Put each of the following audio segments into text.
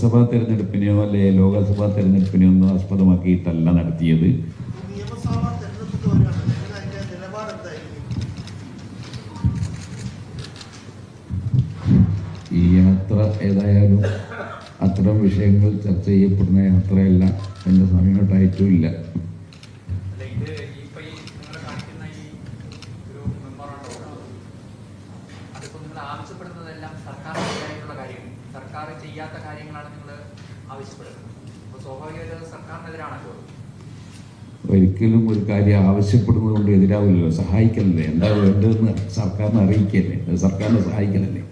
സഭാ തെരഞ്ഞെടുപ്പിനെയോ അല്ലെ ലോകസഭാ തെരഞ്ഞെടുപ്പിനെയോ ഒന്നും ആസ്പദമാക്കിയിട്ടല്ല നടത്തിയത്. ഈ യാത്ര ഏതായാലും അത്തരം വിഷയങ്ങൾ ചർച്ച ചെയ്യപ്പെടുന്ന യാത്രയല്ല. എന്റെ സമയമായിട്ടായിട്ടും ഇല്ല ഇത് സർക്കാർ ചെയ്യാത്ത കാര്യങ്ങളാണ് നിങ്ങൾ ആവശ്യപ്പെടുന്നത്. അപ്പോൾ സ്വാഭാവികമായിട്ടും സർക്കാരിനെതിരാണല്ലോ. ഒരിക്കലും ഒരു കാര്യം ആവശ്യപ്പെടുന്നത് കൊണ്ട് എതിരാവില്ലല്ലോ. സഹായിക്കലല്ലേ എന്താ വേണ്ടതെന്ന് സർക്കാരിനെ അറിയിക്കല്ലേ? സർക്കാരിനെ സഹായിക്കലല്ലേ?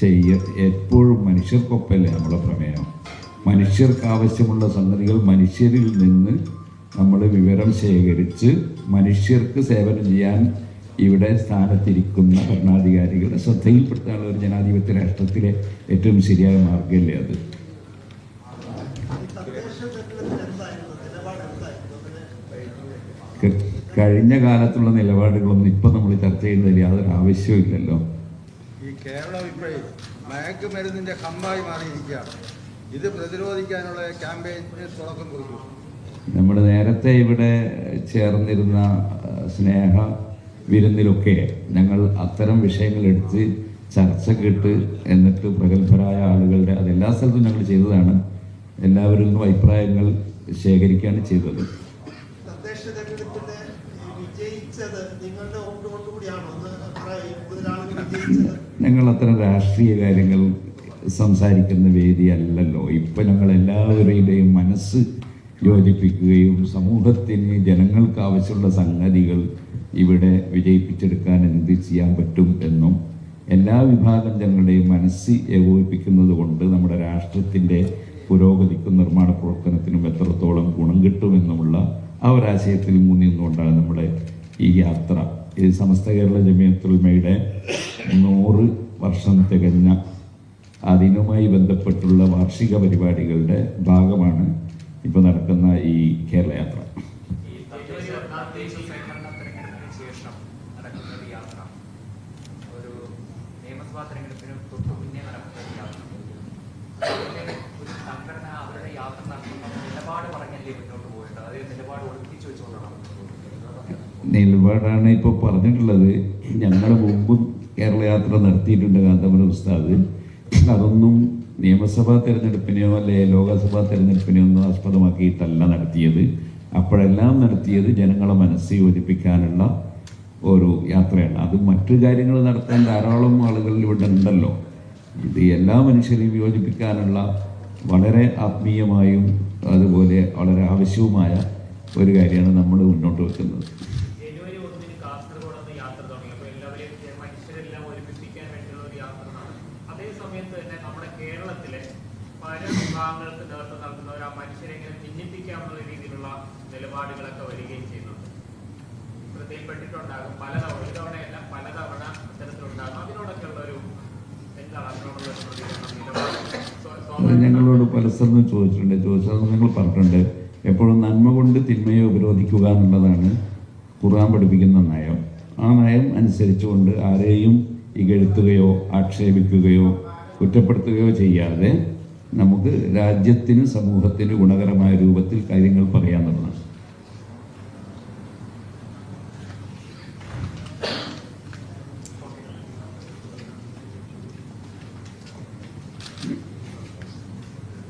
ചെയ്യ എപ്പോഴും മനുഷ്യർക്കൊപ്പമല്ലേ നമ്മുടെ പ്രമേയം? മനുഷ്യർക്ക് ആവശ്യമുള്ള സംഗതികൾ മനുഷ്യരിൽ നിന്ന് നമ്മൾ വിവരം ശേഖരിച്ച് മനുഷ്യർക്ക് സേവനം ചെയ്യാൻ ഇവിടെ സ്ഥാനത്തിരിക്കുന്ന ഭരണാധികാരികളുടെ ശ്രദ്ധയിൽപ്പെടുത്താനുള്ള ഒരു ജനാധിപത്യ രാഷ്ട്രത്തിലെ ഏറ്റവും ശരിയായ മാർഗമല്ലേ അത്? കഴിഞ്ഞ കാലത്തുള്ള നിലപാടുകളൊന്നും ഇപ്പം നമ്മൾ ചർച്ച ചെയ്യുന്നതിൽ യാതൊരു ആവശ്യമില്ലല്ലോ ഈ കേരളം ഇപ്പോഴേ മയക്കുമരുന്നിന്റെ കമ്പായി മാറിയിരിക്കുകയാണ്. ഇത് പ്രതിരോധിക്കാനുള്ള ക്യാമ്പയിന് തുടക്കം കുറിച്ചു. നമ്മൾ നേരത്തെ ഇവിടെ ചേർന്നിരുന്ന സ്നേഹ വിരുന്നിലൊക്കെ ഞങ്ങൾ അത്തരം വിഷയങ്ങൾ എടുത്ത് ചർച്ച കേട്ട് എന്നിട്ട് പ്രഗത്ഭരായ ആളുകളുടെ അതെല്ലാ സ്ഥലത്തും ഞങ്ങൾ ചെയ്തതാണ്. എല്ലാവരിൽ നിന്നും അഭിപ്രായങ്ങൾ ശേഖരിക്കുകയാണ് ചെയ്തത്. ഞങ്ങൾ അത്തരം രാഷ്ട്രീയ കാര്യങ്ങൾ സംസാരിക്കുന്ന വേദിയല്ലല്ലോ ഇപ്പം ഞങ്ങൾ എല്ലാവരുടെയും മനസ്സ് യോജിപ്പിക്കുകയും സമൂഹത്തിന് ജനങ്ങൾക്ക് ആവശ്യമുള്ള സംഗതികൾ ഇവിടെ വിജയിപ്പിച്ചെടുക്കാൻ എന്ത് ചെയ്യാൻ പറ്റും എന്നും എല്ലാ വിഭാഗം ജനങ്ങളുടെയും മനസ്സ് ഏകോപിപ്പിക്കുന്നത് കൊണ്ട് നമ്മുടെ രാഷ്ട്രത്തിന്റെ പുരോഗതിക്കും നിർമ്മാണ പ്രവർത്തനത്തിനും എത്രത്തോളം ഗുണം കിട്ടുമെന്നുമുള്ള ആ ഒരാശയത്തിൽ മുന്നിൽ നിന്നുകൊണ്ടാണ് നമ്മുടെ ഈ യാത്ര. ഇത് സമസ്ത കേരള ജമിയത്തുൽമയുടെ നൂറ് വർഷം തികഞ്ഞ അതിനുമായി ബന്ധപ്പെട്ടുള്ള വാർഷിക പരിപാടികളുടെ ഭാഗമാണ് ഇപ്പോൾ നടക്കുന്ന ഈ കേരള യാത്ര. ശേഷം നടക്കുന്ന ഒരു യാത്ര. ഒരു നിയമസഭാ തെരഞ്ഞെടുപ്പിന് തൊട്ടു മുന്നേ നടക്കുന്ന ഒരു യാത്ര. ഒരു സംഘടന അവരുടെ യാത്ര നടത്തുമ്പോൾ നിലപാട് പറഞ്ഞല്ലേ മുന്നോട്ട് പോയിട്ട്? അതായത് നിലപാട് ഒളിപ്പിച്ചു വെച്ചുകൊണ്ടാണ് നിലപാടാണ് ഇപ്പോൾ പറഞ്ഞിട്ടുള്ളത്. ഞങ്ങൾ മുമ്പും കേരള യാത്ര നടത്തിയിട്ടുണ്ട് കാന്തപുരം ഉസ്താദ്. അതൊന്നും നിയമസഭാ തെരഞ്ഞെടുപ്പിനെയോ അല്ലെ ലോകസഭാ തെരഞ്ഞെടുപ്പിനെയോ ഒന്നും ആസ്പദമാക്കിയിട്ടല്ല നടത്തിയത്. അപ്പോഴെല്ലാം നടത്തിയത് ജനങ്ങളെ മനസ്സ് യോജിപ്പിക്കാനുള്ള ഒരു യാത്രയാണ്. അത് മറ്റു കാര്യങ്ങൾ നടത്താൻ ധാരാളം ആളുകൾ ഇവിടെ ഉണ്ടല്ലോ. ഇത് എല്ലാ മനുഷ്യരെയും യോജിപ്പിക്കാനുള്ള വളരെ ആത്മീയമായും അതുപോലെ വളരെ ആവശ്യവുമായ ഒരു കാര്യമാണ് നമ്മൾ മുന്നോട്ട് വെക്കുന്നത്. സമയത്ത് തന്നെ നമ്മുടെ കേരളത്തിലെ പല ആ മനുഷ്യരെ എങ്ങനെ ഭിന്നിപ്പിക്കാവുന്ന രീതിയിലുള്ള നിലപാടുകളൊക്കെ വരികയും ചെയ്യുന്നുണ്ട് ശ്രദ്ധയിൽപ്പെട്ടിട്ടുണ്ടാകും പലതവണ തവണ ഇതവണ പലതവണ ഇത്തരത്തിലുണ്ടാകും അതിനോടൊക്കെയുള്ള ഒരു എന്താണ് അതിനോടുള്ള ഞങ്ങളോട് പല സ്ഥലത്തും ചോദിച്ചിട്ടുണ്ട്. ചോദിച്ചത് നിങ്ങൾ പറഞ്ഞിട്ടുണ്ട്. എപ്പോഴും നന്മ കൊണ്ട് തിന്മയെ ഉപരോധിക്കുക എന്നുള്ളതാണ് ഖുർആൻ പഠിപ്പിക്കുന്ന നയം. ആ നയം അനുസരിച്ചുകൊണ്ട് ആരെയും ഇകഴ്ത്തുകയോ ആക്ഷേപിക്കുകയോ കുറ്റപ്പെടുത്തുകയോ ചെയ്യാതെ നമുക്ക് രാജ്യത്തിന് സമൂഹത്തിന് ഗുണകരമായ രൂപത്തിൽ കാര്യങ്ങൾ പറയാമെന്നുള്ളതാണ് ഈ ആവശ്യങ്ങൾ നമ്മൾ മെമ്മോറാണ്ടായി ഈ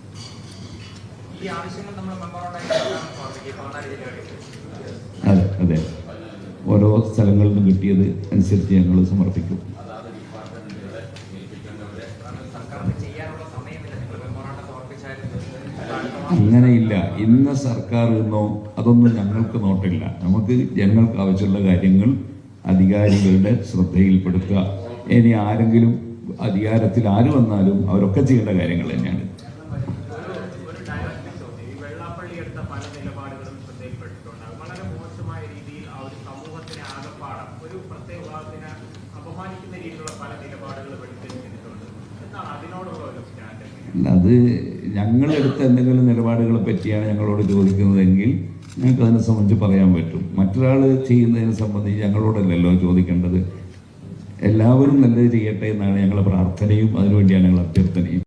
പതിനാല് ജില്ലകളിൽ അതെ അതെ. ഓരോ സ്ഥലങ്ങളിൽ നിന്ന് കിട്ടിയത് അനുസരിച്ച് ഞങ്ങൾ സമർപ്പിക്കും. അങ്ങനെയില്ല. ഇന്ന സർക്കാർ എന്നോ അതൊന്നും ഞങ്ങൾക്ക് നോട്ടില്ല. നമുക്ക് ജനങ്ങൾക്ക് ആവശ്യമുള്ള കാര്യങ്ങൾ അധികാരികളുടെ ശ്രദ്ധയിൽപ്പെടുത്തുക. ഇനി ആരെങ്കിലും അധികാരത്തിൽ ആര് വന്നാലും അവരൊക്കെ ചെയ്യേണ്ട കാര്യങ്ങൾ തന്നെയാണ് ഒരു ഒരു ഡയറക്റ്റ് ചോദ്യം ഈ വെള്ളാപ്പള്ളി എടുത്ത പല നിലപാടുകളും ശ്രദ്ധയിൽപ്പെട്ടിട്ടുണ്ടാകും വളരെ മോശമായ രീതിയിൽ ആ ഒരു സമൂഹത്തിനെ ആകപ്പാടം ഒരു പ്രത്യേക വിഭാഗത്തിനെ അപമാനിക്കുന്ന രീതിയിലുള്ള പല നിലപാടുകളും എടുത്തിട്ടുണ്ട് എന്താണ് അതിനോടുള്ള ഒരു സ്റ്റാൻഡ് അത് ഞങ്ങളെടുത്ത എന്തെങ്കിലും നിലപാടുകളെ പറ്റിയാണ് ഞങ്ങളോട് ചോദിക്കുന്നതെങ്കിൽ ഞങ്ങൾക്ക് അതിനെ സംബന്ധിച്ച് പറയാൻ പറ്റും. മറ്റൊരാൾ ചെയ്യുന്നതിനെ സംബന്ധിച്ച് ഞങ്ങളോടല്ലല്ലോ ചോദിക്കേണ്ടത്. എല്ലാവരും നല്ലത് ചെയ്യട്ടെ എന്നാണ് ഞങ്ങളുടെ പ്രാർത്ഥനയും അതിനുവേണ്ടിയാണ് ഞങ്ങൾ അഭ്യർത്ഥനയും